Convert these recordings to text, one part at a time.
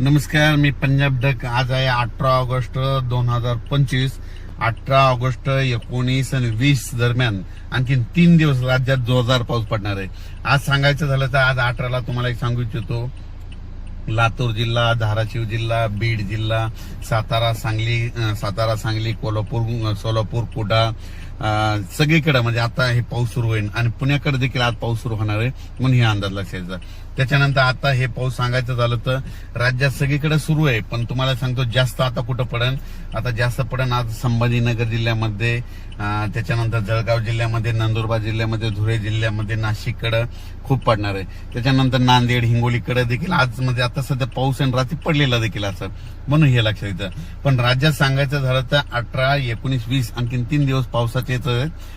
नमस्कार मी पंजाब डक. आज आहे अठरा ऑगस्ट दोन हजार पंचवीस. अठरा ऑगस्ट एकोणीस आणि वीस दरम्यान आणखीन तीन दिवस राज्यात जोरदार पाऊस पडणार आहे. आज सांगायचं झालं तर आज अठराला तुम्हाला एक सांगू इच्छितो. लातूर जिल्हा धाराशिव जिल्हा बीड जिल्हा सातारा सांगली सातारा सांगली कोल्हापूर सोलापूर कुडा सगळीकडे. म्हणजे आता हे पाऊस सुरू होईल आणि पुण्याकडे देखील आज पाऊस सुरू होणार आहे. म्हणून हे अंदाज लक्षात त्याच्यानंतर आता हे पाऊस सांगायचं झालं तर राज्यात सगळीकडे सुरू आहे. पण तुम्हाला सांगतो जास्त आता कुठं पडेल आता जास्त पडेल आज संभाजीनगर जिल्ह्यामध्ये त्याच्यानंतर जळगाव जिल्ह्यामध्ये नंदुरबार जिल्ह्यामध्ये धुळे जिल्ह्यामध्ये नाशिककडं खूप पडणार आहे. त्याच्यानंतर नांदेड हिंगोलीकडे देखील आज म्हणजे आता सध्या पाऊस आणि रात्री पडलेला देखील असं म्हणून हे लक्षात येतं. पण राज्यात सांगायचं झालं तर अठरा एकोणीस वीस आणखीन तीन दिवस पावसाचे येत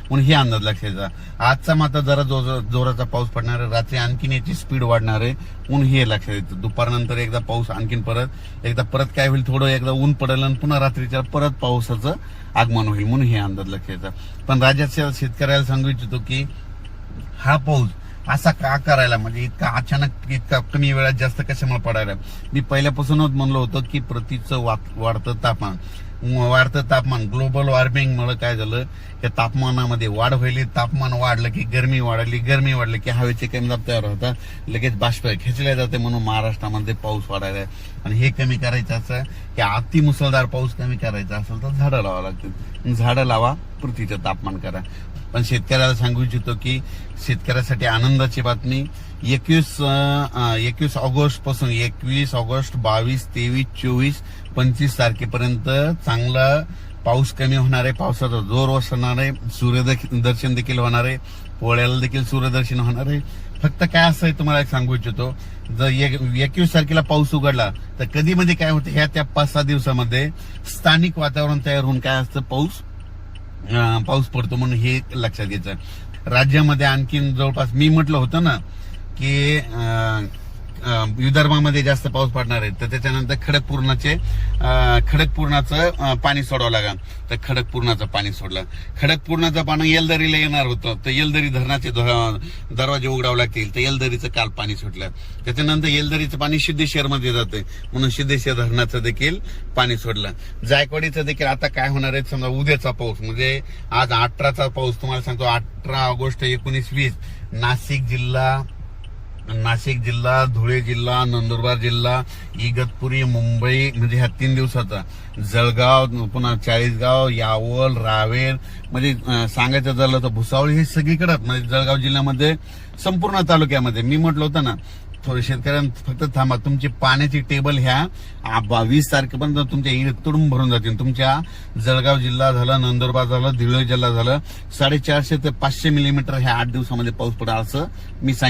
म्हणून हे अंदाज लक्षात येतात आजचा मात्र जरा जोराचा पाऊस पडणार आहे. रात्री आणखीन याची स्पीड वाढणार आहे ऊन हे लक्षात येतं दुपारनंतर एकदा पाऊस आणखीन परत एकदा परत काय होईल थोडं एकदा ऊन पडेल आणि पुन्हा रात्रीच्या परत पावसाचं आगमन होईल म्हणून हे अंदाज लक्षात येतं पण राज्याच्या शेतकऱ्याला सांगू इच्छितो की हा पाऊस असा का करायला? म्हणजे इतका अचानक इतका कमी वेळात जास्त कशामुळे पडायला? मी पहिल्यापासूनच म्हणलो होतं की प्रतीचं वात- वाढतं तापमान. वाढतं तापमान ग्लोबल वॉर्मिंगमुळे काय झालं? या तापमानामध्ये वाढ व्हायली. तापमान वाढलं की गरमी वाढली गरमी वाढली की हवेचे कमी दाब तयार होतात. लगेच बाष्प खेचले जाते म्हणून महाराष्ट्रामध्ये पाऊस वाढायला. आणि हे कमी करायचं असं की अति मुसळधार पाऊस कमी करायचा असेल तर झाडं लावा लागतील. झाडं लावा. पृथ्वीचं तापमान करा. पण शेतकऱ्याला सांगू इच्छितो की शेतकऱ्यासाठी आनंदाची बातमी एकवीस एकवीस ऑगस्टपासून एकवीस ऑगस्ट बावीस तेवीस चोवीस पंचवीस तारखेपर्यंत चांगला पाऊस कमी होणार आहे. पावसाचा जोर वसणार आहे. सूर्यदर्शन देखील होणार आहे. पोळ्याला देखील सूर्यदर्शन होणार आहे. फक्त काय असं आहे तुम्हाला एक सांगू इच्छितो. जर एक- एकवीस तारखेला पाऊस उघडला तर कधी मध्ये काय होतं? ह्या त्या पाच सहा दिवसामध्ये स्थानिक वातावरण तयार होऊन काय असतं? पाऊस पाऊस पडतो म्हणून हे लक्षात घ्यायचं. राज्यामध्ये आणखीन जवळपास मी म्हटलं होतं ना की विदर्भामध्ये जास्त पाऊस पडणार आहे. तर त्याच्यानंतर खडकपूर्णाचे खडकपूर्णाचं पाणी सोडावं लागेल. तर खडकपूर्णाचं पाणी सोडलं. खडकपूर्णाचं पाणी येलदरीला येणार होतं. तर येलदरी धरणाचे दरवाजे उघडावे लागतील. तर येलदरीचं काल पाणी सुटलं. त्याच्यानंतर येलदरीचं पाणी सिद्धेश्वरमध्ये जाते. म्हणून सिद्धेश्वर धरणाचं देखील पाणी सोडलं. जायकवाडीचं देखील आता काय होणार आहे? समजा उद्याचा पाऊस. म्हणजे आज अठराचा पाऊस. तुम्हाला सांगतो अठरा ऑगस्ट एकोणीस वीस. नाशिक जिल्हा नाशिक जिल्हा धुळे जिल्हा नंदुरबार जिल्हा इगतपुरी मुंबई म्हणजे ह्या तीन दिवसाचा. जळगाव पुन्हा चाळीसगाव यावल रावेर म्हणजे सांगायचं झालं तर भुसावळ हे सगळीकडे म्हणजे जळगाव जिल्ह्यामध्ये संपूर्ण तालुक्यामध्ये. मी म्हटलं होतं ना थोडे शेतकऱ्यांना फक्त थांबा. तुमची पाण्याची टेबल ह्या वीस तारखेपर्यंत तुमच्या इकडे तुडून भरून जातील. तुमच्या जळगाव जिल्हा झाला नंदुरबार झालं धुळे जिल्हा झालं साडेचारशे ते पाचशे मिलीमीटर ह्या आठ दिवसामध्ये पाऊस पडा असं मी सांगितलं.